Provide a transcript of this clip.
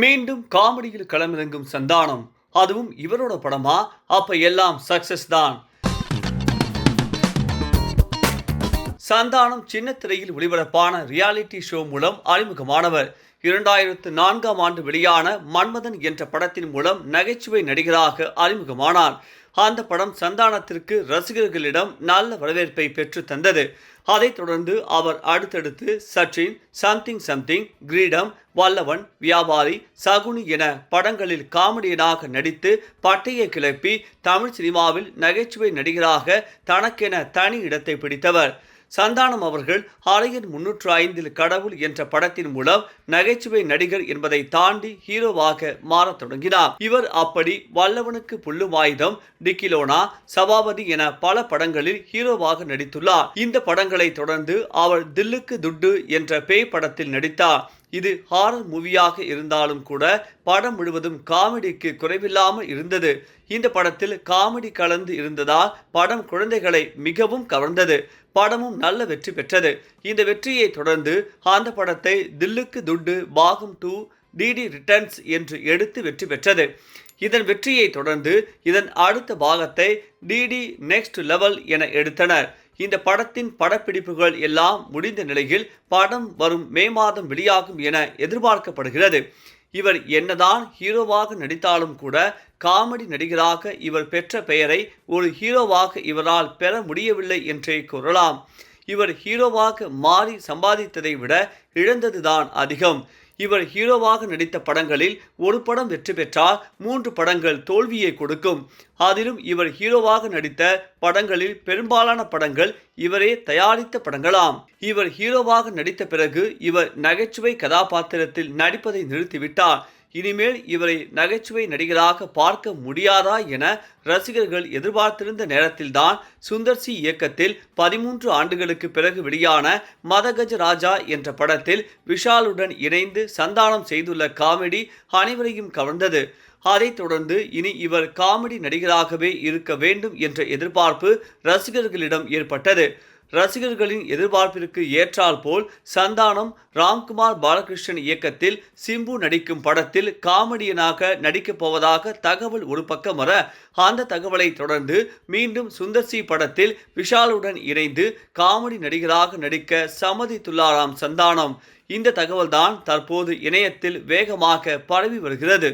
மீண்டும் காமெடியில் களமிறங்கும் சந்தானம். அதுவும் இவரோட படமா? அப்ப எல்லாம் சக்சஸ் தான். சந்தானம் சின்ன திரையில் ஒளிபரப்பான ரியாலிட்டி ஷோ மூலம் அறிமுகமானவர். இரண்டாயிரத்து நான்காம் ஆண்டு வெளியான மன்மதன் என்ற படத்தின் மூலம் நகைச்சுவை நடிகராக அறிமுகமானார். அந்த படம் சந்தானத்திற்கு ரசிகர்களிடம் நல்ல வரவேற்பை பெற்று தந்தது. அதைத் தொடர்ந்து அவர் அடுத்தடுத்து சச்சின் சம்திங் சம்திங் கிரீடம் வல்லவன் வியாபாரி சகுனி என படங்களில் காமெடியனாக நடித்து பட்டையை கிளப்பி தமிழ் சினிமாவில் நகைச்சுவை நடிகராக தனக்கென தனி இடத்தை பிடித்தவர். சந்தானம் அவர்கள் ஆலயன் முன்னூற்று ஐந்தில் கடவுள் என்ற படத்தின் மூலம் நகைச்சுவை நடிகர் என்பதை தாண்டி ஹீரோவாக மாறத் தொடங்கினார். இவர் அப்படி வல்லவனுக்கு புல்லும் ஆயுதம் டிக்கிலோனா சபாபதி என பல படங்களில் ஹீரோவாக நடித்துள்ளார். இந்த படங்களை தொடர்ந்து அவர் தில்லுக்கு துட்டு என்ற பேய் படத்தில் நடித்தார். இது ஹாரர் மூவியாக இருந்தாலும் கூட படம் முழுவதும் காமெடிக்கு குறைவில்லாமல் இருந்தது. இந்த படத்தில் காமெடி கலந்து இருந்ததால் படம் குழந்தைகளை மிகவும் கவர்ந்தது. படமும் நல்ல வெற்றி பெற்றது. இந்த வெற்றியை தொடர்ந்து அந்த படத்தை தில்லுக்கு துட்டு பாகம் டூ டிடி ரிட்டர்ன்ஸ் என்று எடுத்து வெற்றி பெற்றது. இதன் வெற்றியை தொடர்ந்து இதன் அடுத்த பாகத்தை டிடி நெக்ஸ்ட் லெவல் என எடுத்தனர். இந்த படத்தின் படப்பிடிப்புகள் எல்லாம் முடிந்த நிலையில் படம் வரும் மே மாதம் வெளியாகும் என எதிர்பார்க்கப்படுகிறது. இவர் என்னதான் ஹீரோவாக நடித்தாலும் கூட காமெடி நடிகராக இவர் பெற்ற பெயரை ஒரு ஹீரோவாக இவரால் பெற முடியவில்லை என்றே கூறலாம். இவர் ஹீரோவாக மாறி சம்பாதித்ததை விட இழந்ததுதான் அதிகம். இவர் ஹீரோவாக நடித்த படங்களில் ஒரு படம் வெற்றி பெற்றால் மூன்று படங்கள் தோல்வியை கொடுக்கும். அதிலும் இவர் ஹீரோவாக நடித்த படங்களில் பெரும்பாலான படங்கள் இவரே தயாரித்த படங்களாம். இவர் ஹீரோவாக நடித்த பிறகு இவர் நகைச்சுவை கதாபாத்திரத்தில் நடிப்பதை நிறுத்திவிட்டார். இனிமேல் இவரை நகைச்சுவை நடிகராக பார்க்க முடியாதா என ரசிகர்கள் எதிர்பார்த்திருந்த நேரத்தில்தான் சுந்தர் சி இயக்கத்தில் பதிமூன்று ஆண்டுகளுக்கு பிறகு வெளியான மதகஜ ராஜா என்ற படத்தில் விஷாலுடன் இணைந்து சந்தானம் செய்துள்ள காமெடி அனைவரையும் கவர்ந்தது. அதைத் தொடர்ந்து இனி இவர் காமெடி நடிகராகவே இருக்க வேண்டும் என்ற எதிர்பார்ப்பு ரசிகர்களிடம் ஏற்பட்டது. ரசிகர்களின் எதிர்பார்ப்பிற்கு ஏற்றால் போல் சந்தானம் ராம்குமார் பாலகிருஷ்ணன் இயக்கத்தில் சிம்பு நடிக்கும் படத்தில் காமெடியனாக நடிக்கப் போவதாக தகவல் ஒரு பக்கம் வர அந்த தகவலை தொடர்ந்து மீண்டும் சுந்தர்சி படத்தில் விஷாலுடன் இணைந்து காமெடி நடிகராக நடிக்க சம்மதித்துள்ளாராம் சந்தானம். இந்த தகவல்தான் தற்போது இணையத்தில் வேகமாக பரவி வருகிறது.